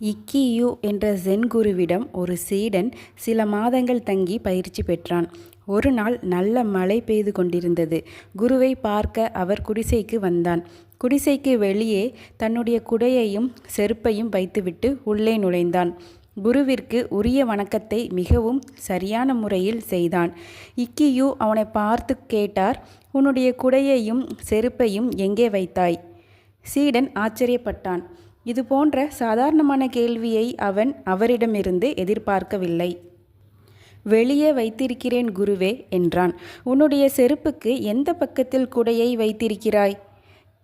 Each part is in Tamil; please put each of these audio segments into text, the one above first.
இக்கியூ என்ற ஜென் குருவிடம் ஒரு சீடன் சில மாதங்கள் தங்கி பயிற்சி பெற்றான். ஒரு நாள் நல்ல மழை பெய்து கொண்டிருந்தது. குருவை பார்க்க அவர் குடிசைக்கு வந்தான். குடிசைக்கு வெளியே தன்னுடைய குடையையும் செருப்பையும் வைத்துவிட்டு உள்ளே நுழைந்தான். குருவிற்கு உரிய வணக்கத்தை மிகவும் சரியான முறையில் செய்தான். இக்கியூ அவனை பார்த்து கேட்டார் உன்னுடைய குடையையும் செருப்பையும் எங்கே வைத்தாய்? சீடன் ஆச்சரியப்பட்டான். இது போன்ற சாதாரணமான கேள்வியை அவன் அவரிடமிருந்து எதிர்பார்க்கவில்லை. வெளியே வைத்திருக்கிறேன் குருவே என்றான். உன்னுடைய செருப்புக்கு எந்த பக்கத்தில் குடையை வைத்திருக்கிறாய்?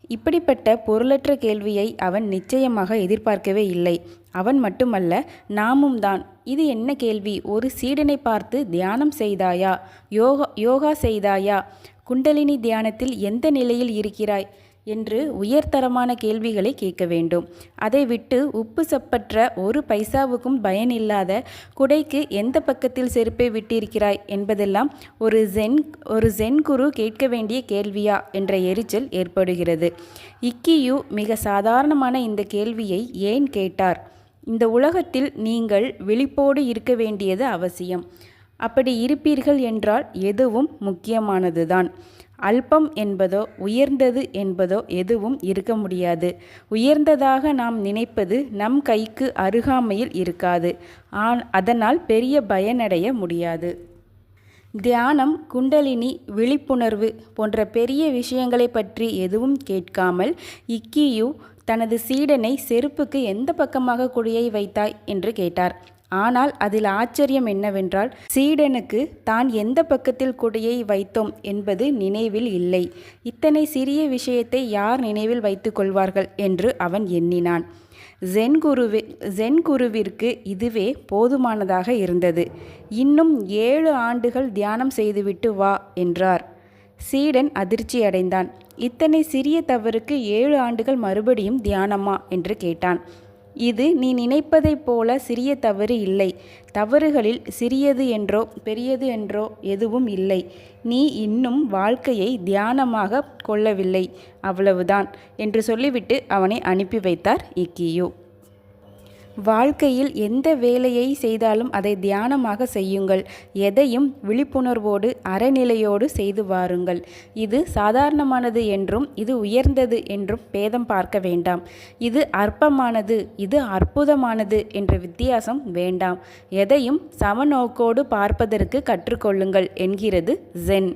இப்படிப்பட்ட பொருளற்ற கேள்வியை அவன் நிச்சயமாக எதிர்பார்க்கவே இல்லை. அவன் மட்டுமல்ல நாமும்தான். இது என்ன கேள்வி? ஒரு சீடனை பார்த்து தியானம் செய்தாயா? யோகா யோகா செய்தாயா? குண்டலினி தியானத்தில் எந்த நிலையில் இருக்கிறாய்? என்று உயர்தரமான கேள்விகளை கேட்க வேண்டும். அதை விட்டு உப்பு சப்பற்ற ஒரு பைசாவுக்கும் பயனில்லாத குடைக்கு எந்த பக்கத்தில் செருப்பை விட்டிருக்கிறாய் என்பதெல்லாம் ஒரு ஜென் ஒரு ஜென் குரு கேட்க வேண்டிய கேள்வியா என்ற எரிச்சல் ஏற்படுகிறது. இக்கியூ மிக சாதாரணமான இந்த கேள்வியை ஏன் கேட்டார்? இந்த உலகத்தில் நீங்கள் விழிப்போடு இருக்க வேண்டியது அவசியம். அப்படி இருப்பீர்கள் என்றால் எதுவும் முக்கியமானதுதான். அல்பம் என்பதோ உயர்ந்தது என்பதோ எதுவும் இருக்க முடியாது. உயர்ந்ததாக நாம் நினைப்பது நம் கைக்கு அருகாமையில் இருக்காது. அதனால் பெரிய பயனடைய முடியாது. தியானம் குண்டலினி விழிப்புணர்வு போன்ற பெரிய விஷயங்களைப் பற்றி எதுவும் கேட்காமல் இக்கியூ தனது சீடனை செருப்புக்கு எந்த பக்கமாக குடியை வைத்தாய்? என்று கேட்டார். ஆனால் அதில் ஆச்சரியம் என்னவென்றால் சீடனுக்கு தான் எந்த பக்கத்தில் குடையை வைத்தோம் என்பது நினைவில் இல்லை. இத்தனை சிறிய விஷயத்தை யார் நினைவில் வைத்துக் கொள்வார்கள் என்று அவன் எண்ணினான். ஜென் குருவிற்கு இதுவே போதுமானதாக இருந்தது. இன்னும் ஏழு ஆண்டுகள் தியானம் செய்துவிட்டு வா என்றார். சீடன் அதிர்ச்சியடைந்தான். இத்தனை சிறிய தவறுக்கு ஏழு ஆண்டுகள் மறுபடியும் தியானமா? என்று கேட்டான். இது நீ நினைப்பதைப் போல சிறிய தவறு இல்லை. தவறுகளில் சிறியது என்றோ பெரியது என்றோ எதுவும் இல்லை. நீ இன்னும் வாழ்க்கையை தியானமாக கொள்ளவில்லை அவ்வளவுதான் என்று சொல்லிவிட்டு அவனை அனுப்பி வைத்தார் இக்கியோ வாழ்க்கையில் எந்த வேலையை செய்தாலும் அதை தியானமாக செய்யுங்கள். எதையும் விழிப்புணர்வோடு அறநிலையோடு செய்து வாருங்கள். இது சாதாரணமானது என்றும் இது உயர்ந்தது என்றும் பேதம் பார்க்க வேண்டாம். இது அற்பமானது இது அற்புதமானது என்ற வித்தியாசம் வேண்டாம். எதையும் சமநோக்கோடு பார்ப்பதற்கு கற்றுக்கொள்ளுங்கள் என்கிறது ஜென்.